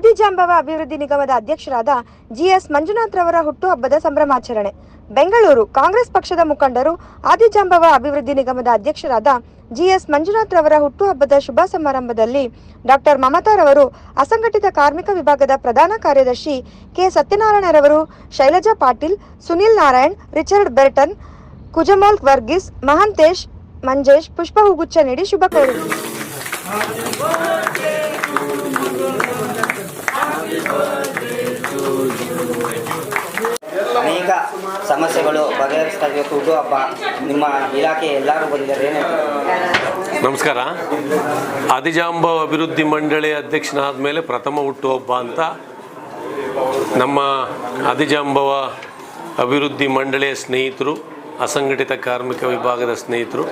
ಆದಿಜಾಂಬವ ಅಭಿವೃದ್ಧಿ ನಿಗಮದ ಅಧ್ಯಕ್ಷರಾದ ಜಿಎಸ್ ಮಂಜುನಾಥ್ ರವರ ಹುಟ್ಟುಹಬ್ಬದ ಸಂಭ್ರಮಾಚರಣೆ. ಬೆಂಗಳೂರು ಕಾಂಗ್ರೆಸ್ ಪಕ್ಷದ ಮುಖಂಡರು ಆದಿಜಾಂಬವ ಅಭಿವೃದ್ಧಿ ನಿಗಮದ ಅಧ್ಯಕ್ಷರಾದ ಜಿಎಸ್ ಮಂಜುನಾಥ್ ರವರ ಹುಟ್ಟುಹಬ್ಬದ ಶುಭ ಸಮಾರಂಭದಲ್ಲಿ ಡಾಕ್ಟರ್ ಮಮತಾರವರು ಅಸಂಘಟಿತ ಕಾರ್ಮಿಕ ವಿಭಾಗದ ಪ್ರಧಾನ ಕಾರ್ಯದರ್ಶಿ ಕೆ. ಸತ್ಯನಾರಾಯಣರವರು ಶೈಲಜಾ ಪಾಟೀಲ್, ಸುನಿಲ್ ನಾರಾಯಣ್, ರಿಚರ್ಡ್ ಬೆರ್ಟನ್, ಕುಜಮೋಲ್ ವರ್ಗೀಸ್, ಮಹಂತೇಶ್ ಮಂಜೇಶ್ ಪುಷ್ಪ ಹೂಗುಚ್ಛ ನೀಡಿ ಶುಭ ಕೋರಿದರು. ಸಮಸ್ಯೆಗಳು ಬಗೆಹರಿಸ್ತಾ ಇರಬೇಕು ಹುಟ್ಟುಹಬ್ಬ ನಿಮ್ಮ ಇಲಾಖೆ ಎಲ್ಲರೂ ಬಂದಿದ್ದಾರೆ. ನಮಸ್ಕಾರ. ಆದಿಜಾಂಬ ಅಭಿವೃದ್ಧಿ ಮಂಡಳಿ ಅಧ್ಯಕ್ಷನಾದ ಮೇಲೆ ಪ್ರಥಮ ಹುಟ್ಟುಹಬ್ಬ ಅಂತ ನಮ್ಮ ಆದಿಜಾಂಬವ ಅಭಿವೃದ್ಧಿ ಮಂಡಳಿಯ ಸ್ನೇಹಿತರು, ಅಸಂಘಟಿತ ಕಾರ್ಮಿಕ ವಿಭಾಗದ ಸ್ನೇಹಿತರು,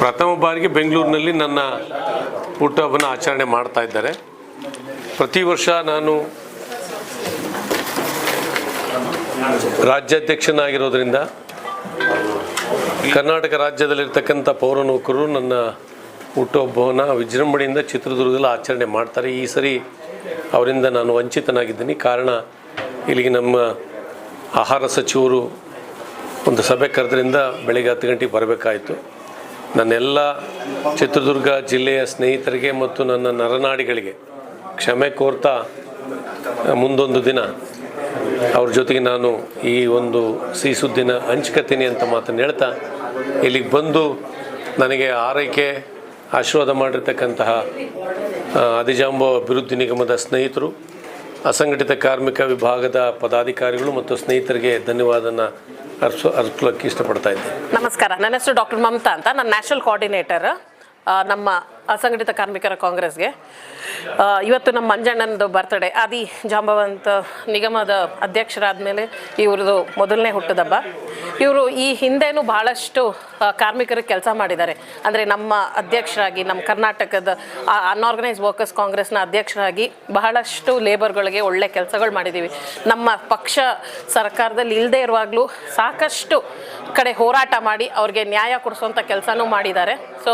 ಪ್ರಥಮ ಬಾರಿಗೆ ಬೆಂಗಳೂರಿನಲ್ಲಿ ನನ್ನ ಹುಟ್ಟುಹಬ್ಬನ ಆಚರಣೆ ಮಾಡ್ತಾ ಇದ್ದಾರೆ. ಪ್ರತಿ ವರ್ಷ ನಾನು ರಾಜ್ಯಾಧ್ಯಕ್ಷನಾಗಿರೋದ್ರಿಂದ ಕರ್ನಾಟಕ ರಾಜ್ಯದಲ್ಲಿರ್ತಕ್ಕಂಥ ಪೌರ ನೌಕರರು ನನ್ನ ಹುಟ್ಟುಹಬ್ಬವನ್ನು ವಿಜೃಂಭಣೆಯಿಂದ ಚಿತ್ರದುರ್ಗದಲ್ಲಿ ಆಚರಣೆ ಮಾಡ್ತಾರೆ. ಈ ಸರಿ ಅವರಿಂದ ನಾನು ವಂಚಿತನಾಗಿದ್ದೀನಿ. ಕಾರಣ ಇಲ್ಲಿಗೆ ನಮ್ಮ ಆಹಾರ ಸಚಿವರು ಒಂದು ಸಭೆ ಕರೆದ್ರಿಂದ ಬೆಳಗ್ಗೆ ಹತ್ತು ಗಂಟೆಗೆ ಬರಬೇಕಾಯಿತು. ನನ್ನೆಲ್ಲ ಚಿತ್ರದುರ್ಗ ಜಿಲ್ಲೆಯ ಸ್ನೇಹಿತರಿಗೆ ಮತ್ತು ನನ್ನ ನರನಾಡಿಗಳಿಗೆ ಕ್ಷಮೆ ಕೋರ್ತಾ ಮುಂದೊಂದು ದಿನ ಅವ್ರ ಜೊತೆಗೆ ನಾನು ಈ ಒಂದು ಸಿಹಿ ಸುದ್ದಿನ ಹಂಚ್ಕತೀನಿ ಅಂತ ಮಾತನ್ನು ಹೇಳ್ತಾ, ಇಲ್ಲಿಗೆ ಬಂದು ನನಗೆ ಆರೈಕೆ, ಆಶೀರ್ವಾದ ಮಾಡಿರ್ತಕ್ಕಂತಹ ಅದಿಜಾಂಬೋ ಅಭಿವೃದ್ಧಿ ನಿಗಮದ ಸ್ನೇಹಿತರು, ಅಸಂಘಟಿತ ಕಾರ್ಮಿಕ ವಿಭಾಗದ ಪದಾಧಿಕಾರಿಗಳು ಮತ್ತು ಸ್ನೇಹಿತರಿಗೆ ಧನ್ಯವಾದನ ಅರ್ಸ್ಕೊಳ್ಳೋಕ್ಕೆ ಇಷ್ಟಪಡ್ತಾ ಇದ್ದೀನಿ. ನಮಸ್ಕಾರ. ನನ್ನ ಹೆಸರು ಡಾಕ್ಟರ್ ಮಮತಾ ಅಂತ. ನಾನು ನ್ಯಾಷನಲ್ ಕೋಆರ್ಡಿನೇಟರ್ ನಮ್ಮ ಅಸಂಘಟಿತ ಕಾರ್ಮಿಕರ ಕಾಂಗ್ರೆಸ್ಗೆ. ಇವತ್ತು ನಮ್ಮ ಮಂಜಣ್ಣನದು ಬರ್ತಡೇ ಆದಿ ಜಾಂಬವಂತ ನಿಗಮದ ಅಧ್ಯಕ್ಷರಾದ ಮೇಲೆ ಇವ್ರದ್ದು ಮೊದಲನೇ ಹುಟ್ಟದಬ್ಬ. ಇವರು ಈ ಹಿಂದೆನೂ ಭಾಳಷ್ಟು ಕಾರ್ಮಿಕರು ಕೆಲಸ ಮಾಡಿದ್ದಾರೆ. ಅಂದರೆ ನಮ್ಮ ಅಧ್ಯಕ್ಷರಾಗಿ, ನಮ್ಮ ಕರ್ನಾಟಕದ ಅನ್ಆರ್ಗನೈಸ್ ವರ್ಕರ್ಸ್ ಕಾಂಗ್ರೆಸ್ನ ಅಧ್ಯಕ್ಷರಾಗಿ ಬಹಳಷ್ಟು ಲೇಬರ್ಗಳಿಗೆ ಒಳ್ಳೆ ಕೆಲಸಗಳು ಮಾಡಿದ್ದೀವಿ ನಮ್ಮ ಪಕ್ಷ ಸರ್ಕಾರದಲ್ಲಿ ಇಲ್ಲದೆ ಇರುವಾಗಲೂ ಸಾಕಷ್ಟು ಕಡೆ ಹೋರಾಟ ಮಾಡಿ ಅವ್ರಿಗೆ ನ್ಯಾಯ ಕೊಡಿಸುವಂಥ ಕೆಲಸನೂ ಮಾಡಿದ್ದಾರೆ. ಸೊ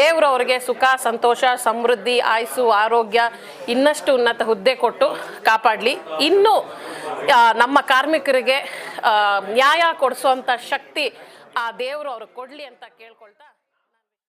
ದೇವರು ಅವರಿಗೆ ಸುಖ ಸಂತೋಷ, ಸಮೃದ್ಧಿ, ಆಯಸ್ಸು, ಆರೋಗ್ಯ ಇನ್ನಷ್ಟು ಉನ್ನತ ಹುದ್ದೆ ಕೊಟ್ಟು ಕಾಪಾಡಲಿ. ಇನ್ನೂ ನಮ್ಮ ಕಾರ್ಮಿಕರಿಗೆ ನ್ಯಾಯ ಕೊಡಿಸುವಂಥ ಶಕ್ತಿ ಆ ದೇವರು ಅವ್ರಿಗೆ ಕೊಡಲಿ ಅಂತ ಕೇಳ್ಕೊಳ್ತಾ